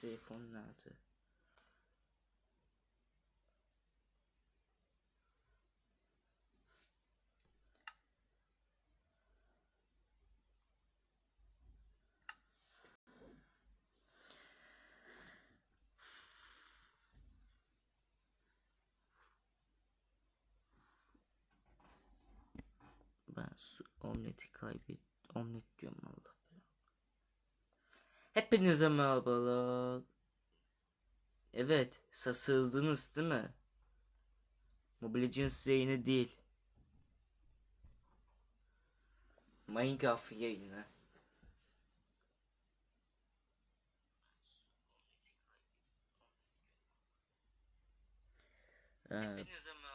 telefon nerede? Ben omleti kaybet omlet diyorum belanı. Hepinize merhabalar. Evet, sasıldınız değil mi? Mobile Legends yeni değil. Minecraft yayını.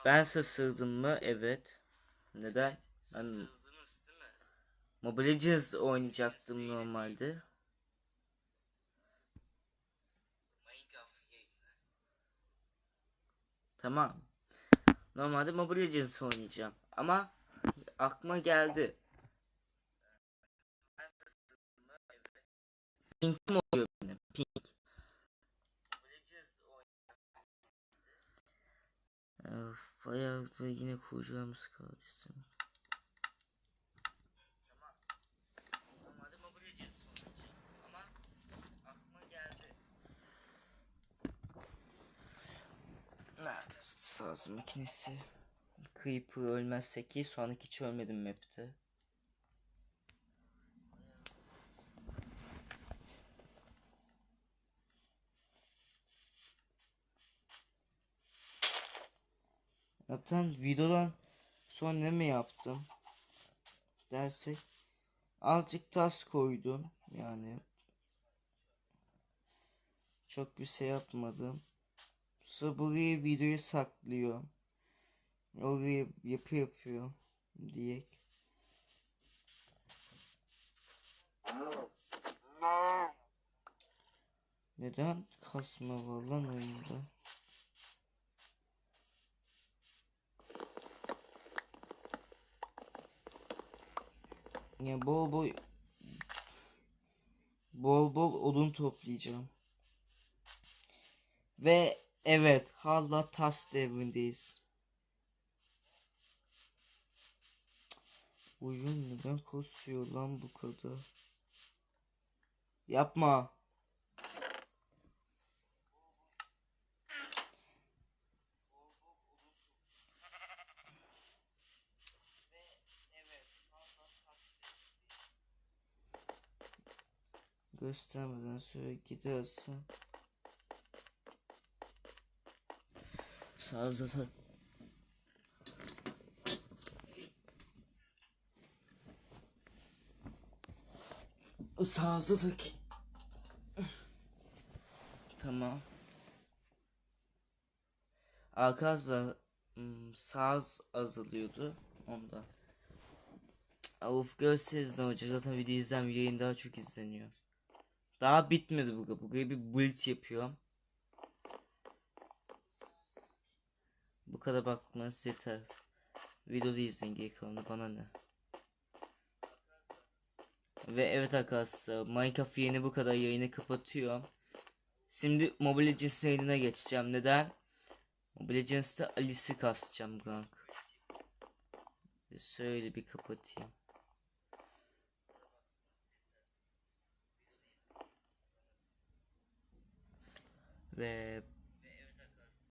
Ben sasıldım mı? Evet. Neden? Ben Mobile Legends oynayacaktım normalde. Tamam. Normalde Mobile Legends oynayacağım. Ama aklıma geldi. Pink'im oluyor benim. Pink. Of, bayağı da yine kuracağımız kaldı istedim. Normalde Mobile Legends oynayacağım. Ama aklıma geldi. Nerede saz makinesi? Creeper ölmezsek iyi. Şu an hiç ölmedim map'te. Zaten videodan sonra ne mi yaptım? Dersek azıcık tas koydum yani. Çok bir şey yapmadım. Buraya videoyu saklıyor. Oraya yapı yapıyor diye. Neden kasma var lan oyunda? Ya bol bol bol bol odun toplayacağım. Ve evet hala tas devrindeyiz. Oyun neden kasıyor lan bu kadar? Yapma. Göstermeden sonra gidersen Sağ zaten Sağdaki Tamam. Arkadaşlar hmm, saz azalıyordu ondan. Of görseniz ne olacak? Zaten video izlem yayın daha çok izleniyor. Daha bitmedi bu bu bir build yapıyorum kadar bakmanız yeter Videoda izleyin geri kalanı bana ne ve evet arkadaşlar Minecraft yayını bu kadar yayını kapatıyor. Şimdi Mobile Legends yayınına geçeceğim. Neden? Mobile Legends'ta Alice'i kasacağım kank. Şöyle bir kapatayım. Ve